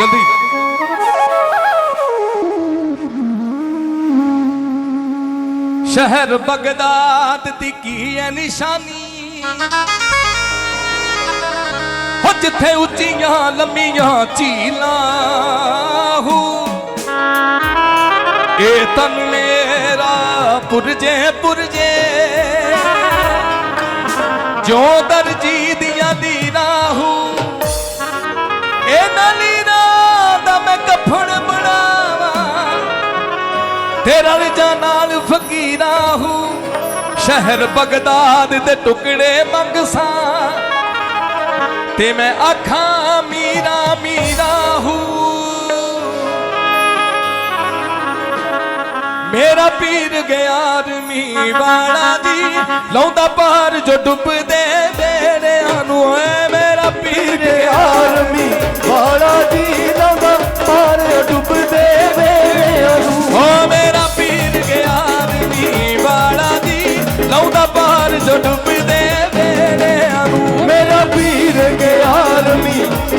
ਜਲਦੀ। ਸ਼ਹਿਰ ਬਗਦਾਦ ਦੀ ਕੀ ਹੈ ਨਿਸ਼ਾਨੀ? ਹੋ ਜਿੱਥੇ ਉੱਚੀਆਂ ਲੰਮੀਆਂ ਝੀਲਾਂ ਹੂ। ਇਹ ਤਨ ਮੇਰਾ ਪੁਰਜੇ ਪੁਰਜੇ। ਜੋ ਦਰਜੀ ਫਕੀਰਾਂ ਸ਼ਹਿਰ ਬਗਦਾਦ ਦੇ ਟੁਕੜੇ ਮੰਗਸਾਂ ਤੇ ਮੈਂ ਆਖਾਂ, ਮੀਰਾ ਮੀਰਾ ਹੂੰ। ਮੇਰਾ ਪੀਰ ਗਿਆ ਰਮੀ ਵਾਲਾ ਦੀ, ਲਾਉਂਦਾ ਪਾਰ ਜੋ ਡੁੱਬਦਾ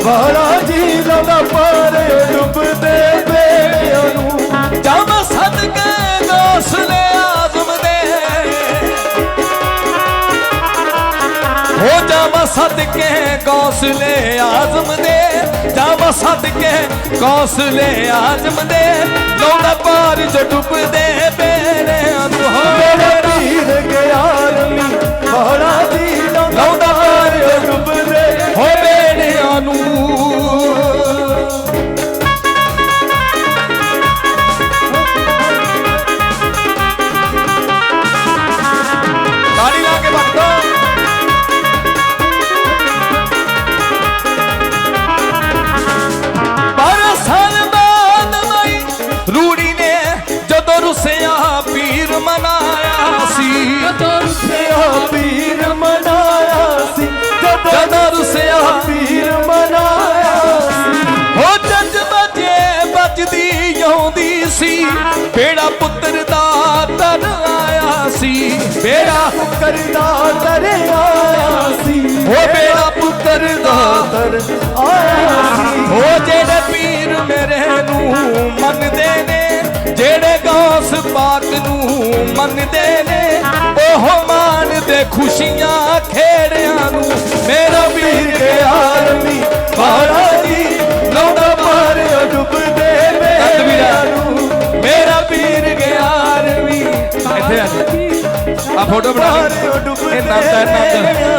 ਵਾਲਾ ਜੀ ਲਾਉਂਦਾ ਪਾਰ ਡੁੱਬਦੇ ਵੇਲਿਆਂ ਨੂੰ। ਜਮ ਸਦਕੇ ਗੌਸਲੇ ਆਜ਼ਮ ਦੇ। ਹੋ ਜਮ ਸਦਕੇ ਗੌਸਲੇ ਆਜ਼ਮ ਦੇ। ਜਮ ਸਦਕੇ ਗੌਸਲੇ ਆਜ਼ਮ ਦੇ। ਲਾਉਂਦਾ ਪਾਰ ਜੋ ਡੁੱਬਦੇ ਬੇੜਾ ਪੁੱਤਰ ਦਾ ਤਰ ਆਇਆ ਸੀ। ਬੇੜਾ ਕਰਦਾ ਦਰਿਆ ਸੀ। ਹੋ ਬੇੜਾ ਪੁੱਤਰ ਦਾ ਤਰ ਆਇਆ ਸੀ। ਹੋ ਜਿਹੜੇ ਪੀਰ ਮੇਰੇ ਨੂੰ ਮੰਨਦੇ ਨੇ, ਜਿਹੜੇ ਗੌਸ ਪਾਕ ਨੂੰ ਮੰਨਦੇ ਨੇ, ਉਹ ਮਾਣਦੇ ਖੁਸ਼ੀਆਂ ਖੇੜਿਆਂ ਡੁੱਬਦੇ ਇਹ ਨੰਦ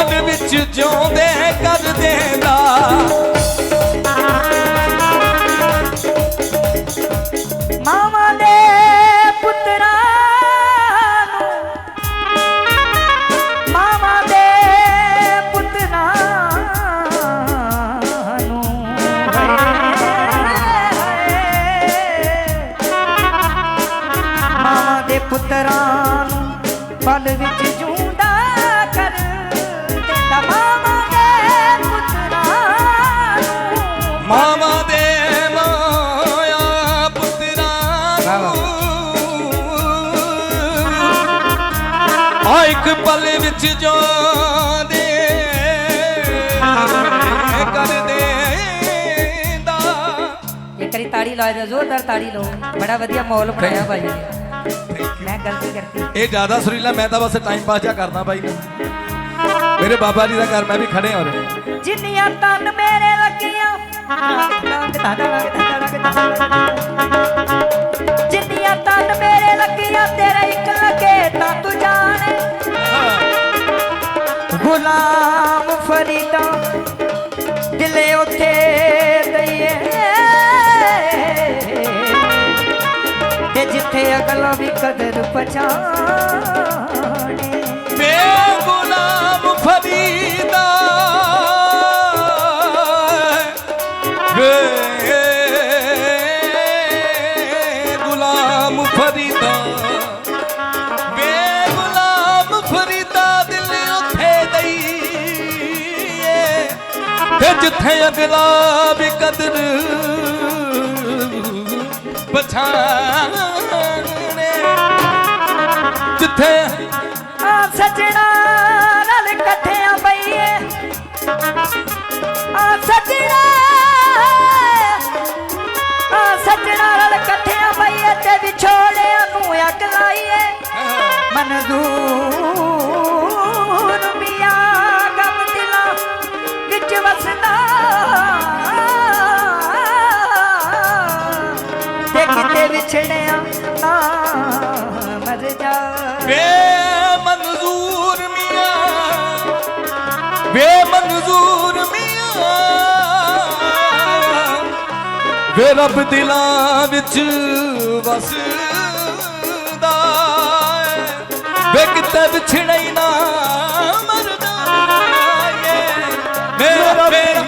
ਇੱਕ ਵਿੱਚ ਜਿਉਂਦੇ ਕਰ ਦੇਂਦਾ ਮਾਵਾਂ ਦੇ ਪੁੱਤਰਾਂ ਨੂੰ, ਮਾਵਾਂ ਦੇ ਪੁੱਤਰਾਂ ਨੂੰ ਮਾਵਾਂ ਦੇ ਪੁੱਤਰਾਂ ਨੂੰ ਪਲ ਵਿੱਚ ਇੱਕ ਪਲ ਵਿੱਚ ਇੱਕ ਵਾਰੀ ਤਾੜੀ ਲਾ ਦਿਓ ਜ਼ੋਰਦਾਰ ਤਾੜੀ ਲਓ। ਬੜਾ ਵਧੀਆ ਮਾਹੌਲ ਬਣਾਇਆ ਭਾਈ ਮੈਂ ਗਲਤੀ ਕਰਤੀ। ਇਹ ਜ਼ਿਆਦਾ ਸੁਰੀਲਾ ਮੈਂ ਤਾਂ ਬਸ ਟਾਈਮ ਪਾਸ ਜਿਹਾ ਕਰਦਾ ਬਾਈ ਮੇਰੇ ਬਾਬਾ ਜੀ ਦਾ ਘਰ ਮੈਂ ਵੀ ਖੜੇ ਹੋ ਰਹੇ ਜਿੰਨੀਆਂ ਤਨ ਮੇਰੇ ਲੱਗੀਆਂ। ਜਿੰਨੀਆਂ ਸਲਾਮ ਫਰੀਦਾ ਦਿਲੇ ਉਥੇ ਦਈਏ। ਤੇ ਜਿੱਥੇ ਅਗਲਾ ਵੀ ਕਦਰ ਪਛਾਣੇ। ਜਿੱਥੇ ਅਗਲਾ ਵੀ ਕਦਰ ਪਛਾਣੇ। ਜਿੱਥੇ ਆ ਸਜਣਾ ਵਿਛੜਿਆ ਨਾ ਮਰ ਜਾ ਵੇ ਮਨਜ਼ੂਰ ਮੀਆਂ, ਵੇ ਮਨਜ਼ੂਰ ਮੀਆਂ ਵੇ ਰੱਬ ਦਿਲਾਂ ਵਿੱਚ ਵਸਦਾ ਏ। ਵੇ ਕਿਤੇ ਵਿਛੜੇ ਹੀ ਨਾ ਮਰਦਾ ਏ। ਮੇਰਾ ਮੇਰਾ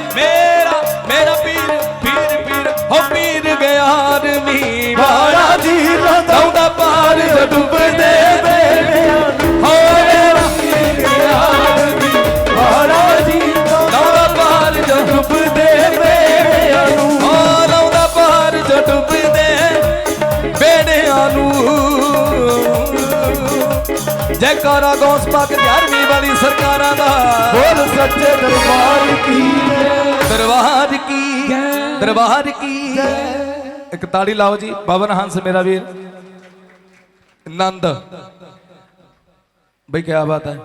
ਜੈਕਾਰਾ ਗੌਸ ਪਾਕ 11ਵੀਂ ਵਾਲੀ ਸਰਕਾਰਾਂ ਦਾ। ਬੋਲ ਸੱਚੇ ਦਰਬਾਰ ਕੀ ਦਰਬਾਰ ਕੀ? ਦਰਬਾਰ ਕੀ? ਇੱਕ ਤਾੜੀ ਲਾਓ ਜੀ ਪਵਨ ਹੰਸ ਮੇਰਾ ਵੀਰ। ਨੰਦ। ਬਈ ਕੀ ਬਾਤ ਹੈ।